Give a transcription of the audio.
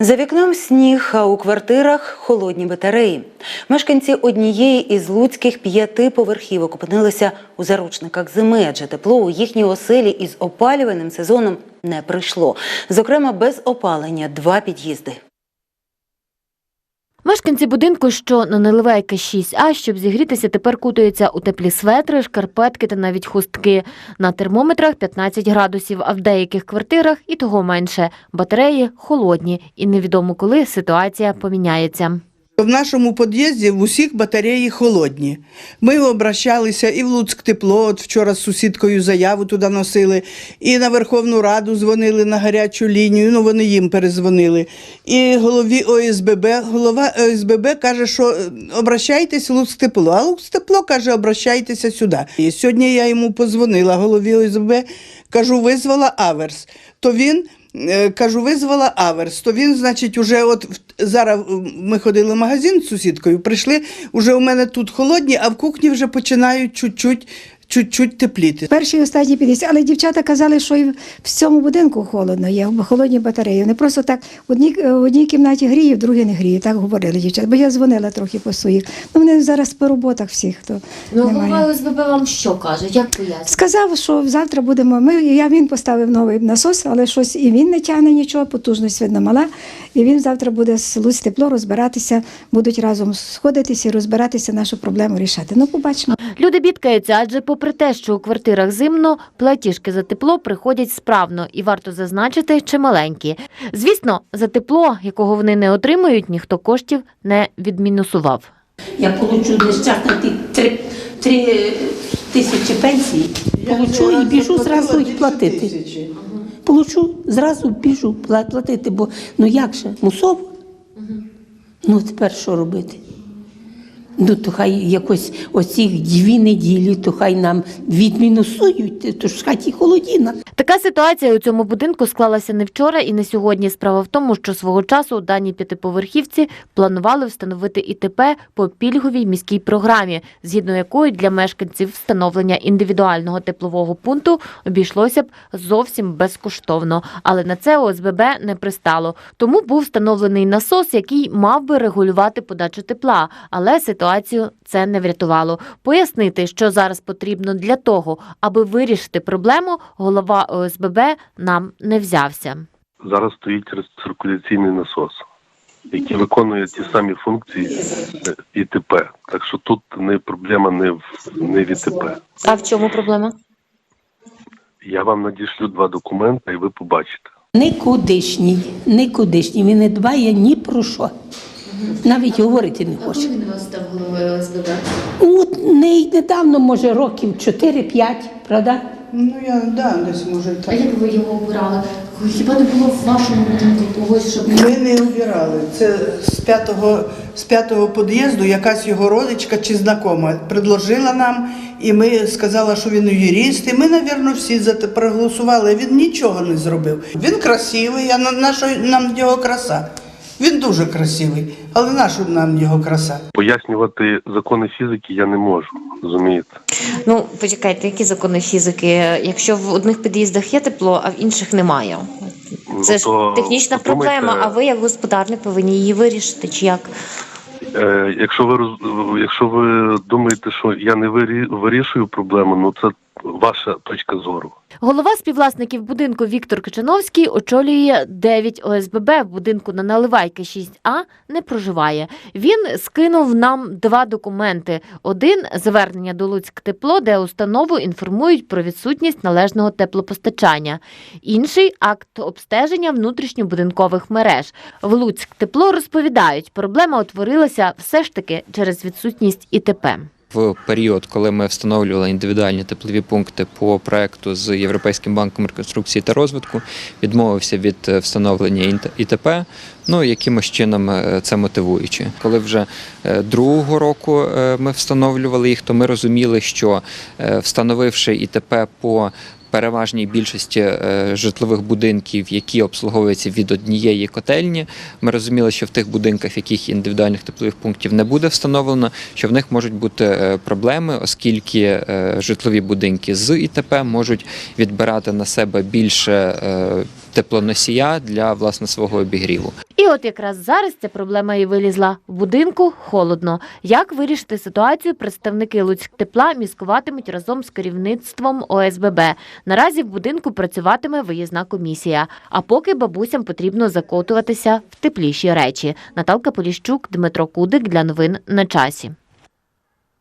За вікном сніг, а у квартирах холодні батареї. Мешканці однієї із луцьких п'яти поверхівок опинилися у заручниках зими, адже тепло у їхній оселі із опалюваним сезоном не прийшло. Зокрема, без опалення два під'їзди. Мешканці будинку, що на неливайка 6А, щоб зігрітися, тепер кутаються у теплі светри, шкарпетки та навіть хустки. На термометрах 15 градусів, а в деяких квартирах і того менше. Батареї холодні, і невідомо коли ситуація поміняється. В нашому під'їзді в усіх батареї холодні. Ми обращалися і в Луцьк тепло. От вчора з сусідкою заяву туди носили, і на Верховну Раду дзвонили на гарячу лінію. Ну вони їм перезвонили. І голові ОСББ, голова ОСББ каже, що е, обращайтесь в Луцьк тепло. А Луцьк тепло каже, обращайтеся сюди. І сьогодні я йому позвонила, голові ОСББ, кажу, визвала Аверс. То він. Е, Кажу, визвала Аверс, то він, значить, уже от зараз ми ходили в магазин з сусідкою, прийшли, уже у мене тут холодні, а в кухні вже починають чуть-чуть, чуть-чуть тепліти. Перший і останній під'їзд. Але дівчата казали, що і в цьому будинку холодно є, бо холодні батареї. Вони просто так в одній, в одній кімнаті гріє, в другій не гріє. Так говорили дівчата. Бо я дзвонила трохи по своїх. Ну вони зараз по роботах всіх. То немає. ОСББ вам що каже? Як пояснює? Сказав, що завтра будемо. Ми я він поставив новий насос, але щось і він не тягне нічого, потужність видно мала. І він завтра буде з Луць тепло розбиратися, будуть разом сходитися і розбиратися нашу проблему рішати. Ну, побачимо. Люди бідкаються, адже попри те, що у квартирах зимно, платіжки за тепло приходять справно, і варто зазначити, чималенькі. Звісно, за тепло, якого вони не отримують, ніхто коштів не відмінусував. Я получу нещасно три, три тисячі пенсії, получу і біжу зразу їх платити. Получу, зразу біжу платити, бо ну як же, мусово? Ну тепер що робити? Ну, то хай якось оці дві неділі, то хай нам відмінусують, то ж в хаті холодіна. Така ситуація у цьому будинку склалася не вчора і не сьогодні. Справа в тому, що свого часу у даній п'ятиповерхівці планували встановити ІТП по пільговій міській програмі, згідно якої для мешканців встановлення індивідуального теплового пункту обійшлося б зовсім безкоштовно. Але на це ОСББ не пристало. Тому був встановлений насос, який мав би регулювати подачу тепла. Але ситуацію це не врятувало. Пояснити, що зараз потрібно для того, аби вирішити проблему, голова ОСББ нам не взявся. Зараз стоїть рециркуляційний насос, який виконує ті самі функції ІТП. Так що тут не проблема не в не в ІТП. А в чому проблема? Я вам надішлю два документи, і ви побачите. Никудишній, никудишній. Він не дбає ні про що. Навіть говорити не хоче. він вас став головою ОСББ? Ну, От не недавно, може, років 4-5, правда? Ну я да, десь може і так. як ви його обирали? Хіба не було в вашому будинку когось, щоб Ми не обирали. Це з п'ятого з п'ятого під'їзду якась його родичка чи знакома предложила нам, і ми сказала, що він юрист. І ми, напевно, всі за те проголосували. Він нічого не зробив. Він красивий, а на на що нам його краса. Він дуже красивий, але на що нам його краса? Пояснювати закони фізики я не можу, розумієте? Ну, почекайте, які закони фізики? Якщо в одних під'їздах є тепло, а в інших немає. Це Ну, ж технічна подумайте, проблема, а ви як господарник повинні її вирішити, чи як? Е, якщо ви якщо ви думаєте, що я не вирі, вирішую проблему, ну це ваша точка зору. Голова співвласників будинку Віктор Кичановський очолює 9 ОСББ в будинку на Наливайки 6А не проживає. Він скинув нам два документи: один звернення до Луцьк тепло, де установу інформують про відсутність належного теплопостачання. Інший акт обстеження внутрішньобудинкових мереж. В Луцьк тепло розповідають, проблема утворилася все ж таки через відсутність ІТП. В період, коли ми встановлювали індивідуальні теплові пункти по проекту з Європейським банком реконструкції та розвитку, відмовився від е, встановлення ІТП. Ну якимось чином е, це мотивуючи. Коли вже е, другого року ми встановлювали їх, то ми розуміли, що встановивши ІТП по переважній більшості е, житлових будинків, які обслуговуються від однієї котельні. Ми розуміли, що в тих будинках, яких індивідуальних теплових пунктів не буде встановлено, що в них можуть бути е, проблеми, оскільки е, житлові будинки з ІТП можуть відбирати на себе більше. Теплоносія для власне свого обігріву. І от якраз зараз ця проблема і вилізла. В будинку холодно. Як вирішити ситуацію, представники Луцьктепла міскуватимуть разом з керівництвом ОСББ. Наразі в будинку працюватиме виїзна комісія. А поки бабусям потрібно закотуватися в тепліші речі. Наталка Поліщук, Дмитро Кудик для новин на часі.